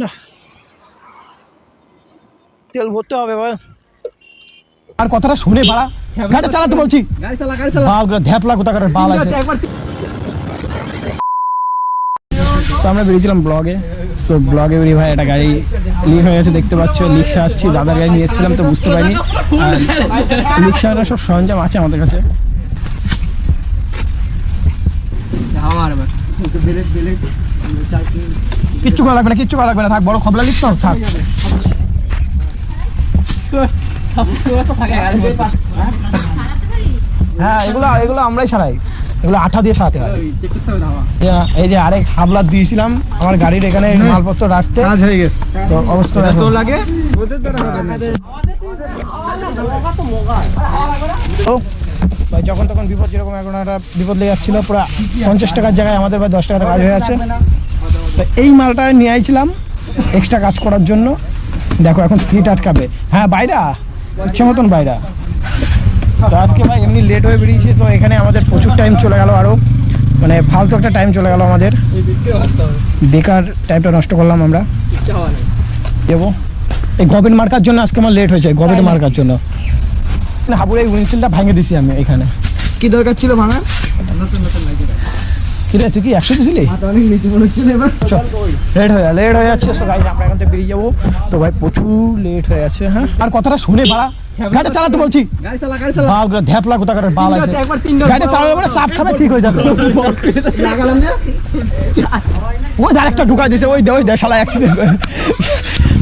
না। তেল ভরতে হবে ভাই। আর কথাটা শুনে বাড়া। গাড়ি চালাতে বলছি। গাড়ি চালা গাড়ি চালা। বাল আছে। তো আমরা বেরিয়েছিলাম ব্লগে। সো ব্লগে বেরিয়ে ভাই একটা গাড়ি লিক হয়ে গেছে দেখতে পাচ্ছ লিক সারাচ্ছি দাদার গাড়ি নিয়ে এসেছিলাম তো বুঝতে পারিনি। লিক সারানোর সব সরঞ্জাম আছে আমাদের কাছে। আমার বেলেট বেলেট কিচ্ছু করা লাগবে না কিচ্ছু করা লাগবে না। থাক বড় খবলা লিখ তো থাক। হ্যাঁ এগুলো এগুলো আমরাই সারাই এগুলো আঠা দিয়ে সারাতে হয়। এই- যে আরেক হাবলা দিয়েছিলাম আমার গাড়ির এখানে মালপত্র রাখতে। কাজ হয়ে গেছে। তো অবস্থা। তো লাগে। ওদের দ্বারা হবে না তো যখন তখন বিপদ যেরকম এখন একটা বিপদ লেগে যাচ্ছিল পুরো পঞ্চাশ টাকার জায়গায় আমাদের ভাই দশ টাকার কাজ হয়ে আছে। তো এই মালটা নিয়ে আইছিলাম এক্সট্রা কাজ করার জন্য। দেখো এখন সিট আটকাবে। হ্যাঁ বাইরা? ইচ্ছে মতন বাইরা। তো আজকে ভাই এমনি লেট হয়ে বেরিয়েছি তো এখানে আমাদের প্রচুর টাইম চলে গেল আরও মানে ফালতু একটা টাইম চলে গেল আমাদের। বেকার টাইমটা নষ্ট করলাম আমরা। দেবো। এই গভীর মার্কার জন্য আজকে আমার লেট হয়েছে গভীর মার্কার জন্য। হাবুর এই উইন্সিলটা ভাঙে দিছি আমি এখানে। কি দরকার ছিল ভাঙা তুই কি একশো দিছিলি? মনে লেট হয়ে লেট হয়ে যাচ্ছে। তো গাড়ি আমরা এখান থেকে বেরিয়ে যাব। তো ভাই প্রচুর লেট হয়ে যাচ্ছে হ্যাঁ? আর কথাটা শুনে বাড়া। গাড়ি চালাতে বলছি। গাড়ি চালা গাড়ি চালা। বালগুলো ধ্যাতলা কোথাকার বাল আছে। গাড়ি চালালে পরে সাপ খাবে ঠিক হয়ে যাবে। লাগালাম যে। ওই ঢুকা দিছে ওই দে ওই দে অ্যাক্সিডেন্ট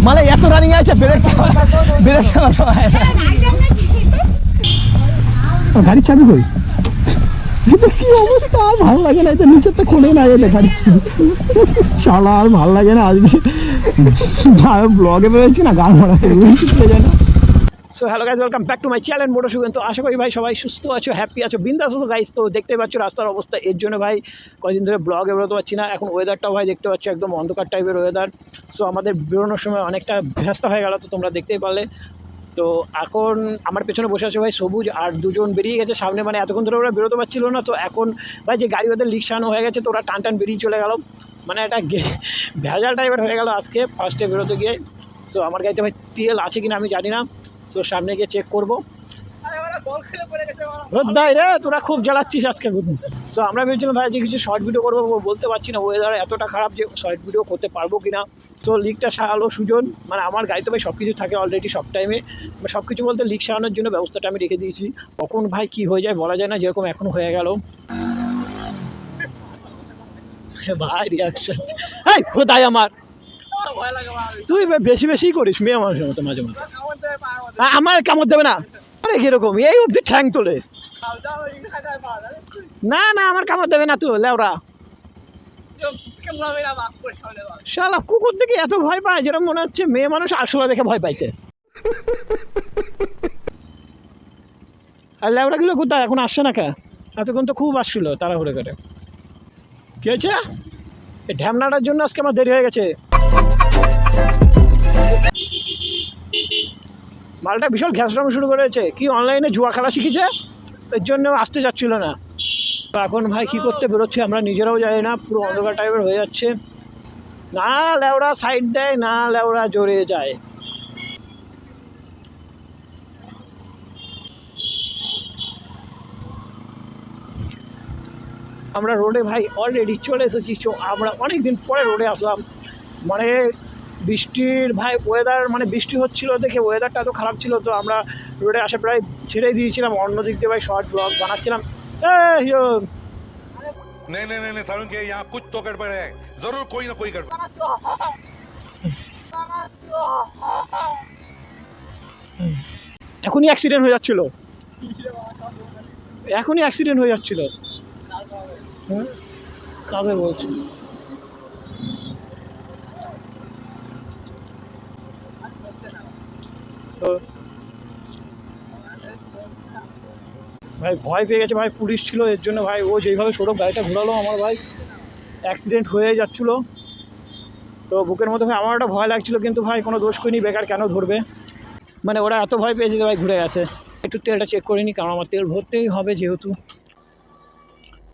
মানে এত রানিং আছে ব্রেক ব্রেক চালাতে গাড়ির চাবি কই? এটা কি অবস্থা? আর ভালো লাগে না, এটা নিচের তো খোলে না, এটা গাড়ির চাবি শালা, আর ভালো লাগে না, আজকে ব্লগে বেরোচ্ছি না, গান মারা যায় না so hello guys welcome back to my channel মোটো সুগেন তো আশা করি ভাই সবাই সুস্থ আছো হ্যাপি আছো, বিন্দাস আছো গাইজ তো দেখতে পাচ্ছ রাস্তার অবস্থা, এর জন্য ভাই কয়েকদিন ধরে ব্লগে বেরোতে পারছি না। এখন ওয়েদারটাও ভাই দেখতে পাচ্ছ, একদম অন্ধকার টাইপের ওয়েদার সো আমাদের বেরোনোর সময় অনেকটা ব্যস্ত হয়ে গেল, তো তোমরা দেখতেই পারলে। তো এখন আমার পেছনে বসে আছে ভাই সবুজ আর দুজন বেরিয়ে গেছে। সামনে মানে এতক্ষণ ধরে ওরা বেরোতে পারছিল না, তো এখন ভাই যে গাড়ি ওদের লিক সানো হয়ে গেছে, তো ওরা টান টান বেরিয়ে চলে গেল। মানে একটা ভেজাল টাইপের হয়ে গেল আজকে ফার্স্টে বেরোতে গিয়ে। সো আমার গাড়িতে ভাই তেল আছে কি না আমি জানি না। সো সামনে গিয়ে চেক করব। রে তোরা খুব জ্বালাচ্ছিস সো আমরা ভেবেছিলাম, ভাই, যে কিছু শর্ট ভিডিও করব বলতে পারছি না ওয়েদার এতটা খারাপ যে শর্ট ভিডিও করতে পারব কি না তো লিকটা সারালো সুজন মানে আমার গাড়িতে ভাই সব কিছু থাকে অলরেডি সব টাইমে সব কিছু বলতে লিক সারানোর জন্য ব্যবস্থাটা আমি রেখে দিয়েছি। কখন ভাই কি হয়ে যায় বলা যায় না, যেরকম এখন হয়ে গেল। ভাই রিয়াকশন কোথায় আমার। তুই বেশি বেশি করিস, মেয়ে মানুষের মতো মাঝে মাঝে। আমার কামড় দেবে না? আরে কীরকম? এই অবধি ঠ্যাং তোলে। না না, আমার কামড় দেবে না তো, লেওরা। শালা, কুকুর দেখে এত ভয় পায়, যেরকম মনে হচ্ছে মেয়ে মানুষ আসলে দেখে ভয় পাইছে। আর লেওড়াগুলো কোথায়? এখন আসছে না কে? এতক্ষণ তো খুব আসছিল, তাড়াহুড়ো করে। কি হয়েছে এই ঢ্যামনাটার জন্য আজকে আমার দেরি হয়ে গেছে। মালটা বিশাল ঘ্যাসরাম শুরু করেছে। কি অনলাইনে জুয়া খেলা শিখেছে? এর জন্য আসতে যাচ্ছিল না। এখন ভাই কী করতে বেরোচ্ছে আমরা নিজেরাও জানি না, পুরো অন্ধকার টাইপের হয়ে যাচ্ছে। না লেওড়া সাইড দেয়, না লেওড়া জোরে যায়। আমরা রোডে ভাই অলরেডি চলে এসেছি আমরা অনেক দিন পরে রোডে আসলাম। মানে বৃষ্টির ভাই ওয়েদার মানে বৃষ্টি হচ্ছিল দেখে ওয়েদারটা এত খারাপ ছিল তো আমরা রোডে আসে প্রায় ছেড়ে দিয়েছিলাম অন্য দিক দিয়ে ভাই শর্ট ব্লগ বানাচ্ছিলাম এই হিরো, नहीं नहीं नहीं नहीं सारुण के यहाँ कुछ तो गड़बड़ है जरूर कोई ना कोई गड़बड़ এখনই অ্যাক্সিডেন্ট হয়ে যাচ্ছিল এখনই অ্যাক্সিডেন্ট হয়ে যাচ্ছিল হ্যাঁ কাবে বলছি So- ভাই ভয় পেয়ে গেছে ভাই পুলিশ ছিল এর জন্য ভাই ও যেইভাবে সৌরভ গাড়িটা ঘোরালো আমার ভাই অ্যাক্সিডেন্ট হয়ে যাচ্ছিলো তো বুকের মধ্যে ভাই আমার একটা ভয় লাগছিল কিন্তু ভাই কোনো দোষ করিনি বেকার কেন ধরবে মানে ওরা এত ভয় পেয়েছে যে ভাই ঘুরে গেছে একটু তেলটা চেক করিনি কারণ আমার তেল ভরতেই হবে যেহেতু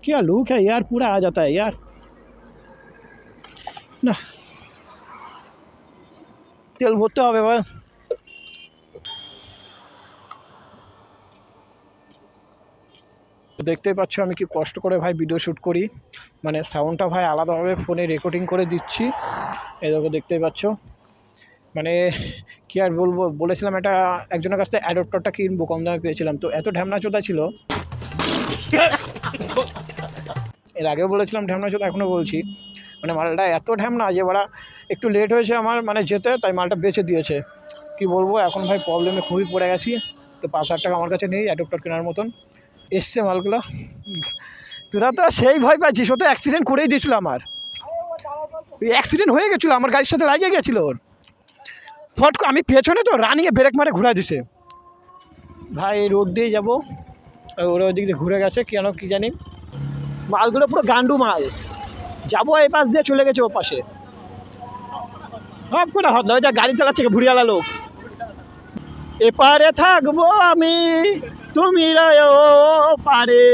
क्या लुक है यार पूरा आ जाता है यार ना তেল ভরতে হবে ভাই দেখতেই পাচ্ছ আমি কি কষ্ট করে ভাই ভিডিও শ্যুট করি। মানে সাউন্ডটা ভাই আলাদাভাবে ফোনে রেকর্ডিং করে দিচ্ছি। এই দেখো, দেখতেই পাচ্ছ। মানে কি আর বলব, বলেছিলাম এটা একজনের কাছ থেকে অ্যাডপ্টারটা কিনবো, কম দামে পেয়েছিলাম। তো এত ঢ্যামনা চোদা ছিল। এর আগেও বলেছিলাম ঢ্যামনা চোদা এখনও বলছি। মানে মালটা এত ঢ্যামনা যে ওরা একটু লেট হয়েছে আমার মানে যেতে, তাই মালটা বেচে দিয়েছে। কি বলব, এখন ভাই প্রবলেমে খুবই পড়ে গেছি। তো পাঁচ হাজার টাকা আমার কাছে নেই অ্যাডপ্টার কেনার মতন। এসছে মালগুলো। তোরা তো সেই ভয় পাচ্ছিস ও তো অ্যাক্সিডেন্ট করেই দিয়েছিল আমার। অ্যাক্সিডেন্ট হয়ে গেছিল, আমার গাড়ির সাথে লাগিয়ে গেছিল ওর। ফট আমি পেছনে তো রানিংয়ে ব্রেক মারে ঘুরা দিছে। ভাই রোড দিয়ে যাব। ওরা ওই দিক দিয়ে ঘুরে গেছে, কেন কি জানি। মালগুলো পুরো গান্ডু মাল। যাব এই পাশ দিয়ে, চলে গেছে ও পাশে। হপ করে হত, ওই যা গাড়ি চালাচ্ছে ভুড়িয়ালা লোক। এপারে থাকব আমি। তুমি রয় পারে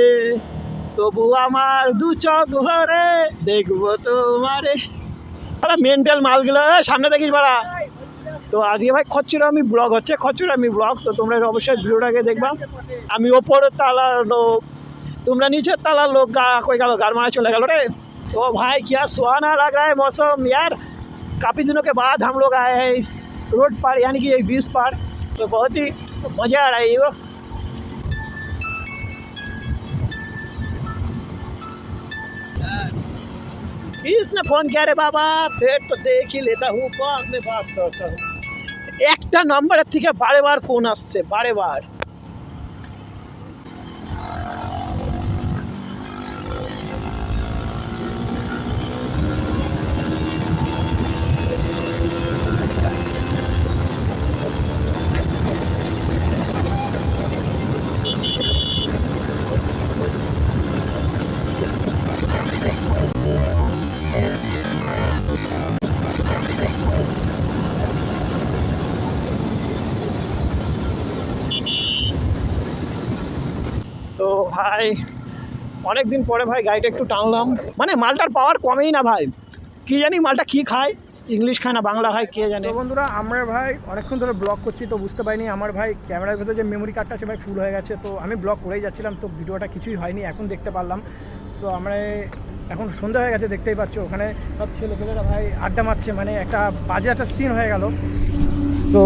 তবু আমার দু চোখ ভরে দেখবো তোমারে মেন্টাল মালগুলো এ, সামনে দেখিস বাড়া তো আজকে ভাই খচ্চুর আমি ব্লগ হচ্ছে খচ্চুর আমি ব্লগ তো তোমরা অবশ্যই ভিডিওটাকে দেখবা আমি ওপরের তালার লোক তোমরা নিচের তালার লোক গা কই গেল গার मारा चले गल रे ओ भाई क्या सुहाना लग रहा है मौसम यार काफ़ी दिनों के बाद हम लोग आए हैं इस रोड पर यानी कि ये बीच पर तो बहुत ही मज़ा आ रहा है ये वो किसने फोन किया रे बाबा फिर तो देख ही लेता हूँ बाद में बात करता हूँ একটা নম্বরের থেকে বারে বার ফোন আসছে বারে বার ভাই অনেক দিন পরে ভাই গাড়িটা একটু টানলাম। মানে মালটার পাওয়ার কমেই না ভাই। কি জানি মালটা কি খায় ইংলিশ খায় না, বাংলা খায়, কে জানে। বন্ধুরা, আমরা ভাই অনেকক্ষণ ধরে ব্লগ করছি, তো বুঝতে পারিনি, আমার ভাই ক্যামেরার ভেতরে যে মেমোরি কার্ডটা আছে ভাই ফুল হয়ে গেছে, তো আমি ব্লগ করেই যাচ্ছিলাম, তো ভিডিওটা কিছুই হয়নি, এখন দেখতে পারলাম। সো আমরা এখন সন্ধ্যা হয়ে গেছে, দেখতেই পাচ্ছ, ওখানে সব ছেলেপেলেরা ভাই আড্ডা মারছে মানে একটা বাজে একটা সিন হয়ে গেল। সো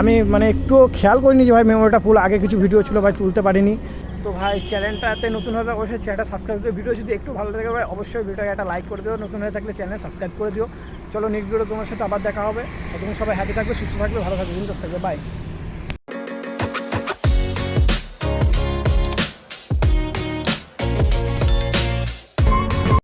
আমি মানে একটু খেয়াল করিনি যে ভাই মেমোরিটা ফুল আগে কিছু ভিডিও ছিল ভাই তুলতে পারিনি। তো ভাই, চ্যানেলটাতে নতুন হবে অবশ্যই চ্যানেলটা সাবস্ক্রাইব করে ভিডিও যদি একটু ভালো লাগে ভাই, অবশ্যই ভিডিওটাকে একটা লাইক করে দিও। নতুন হয়ে থাকলে চ্যানেল সাবস্ক্রাইব করে দিও। চলো নেক্সট ভিডিও তোমার সাথে আবার দেখা হবে। তুমি সবাই হ্যাপি থাকবে, সুস্থ থাকবে, ভালো থাকবে বিন্দাস থাকবে। বাই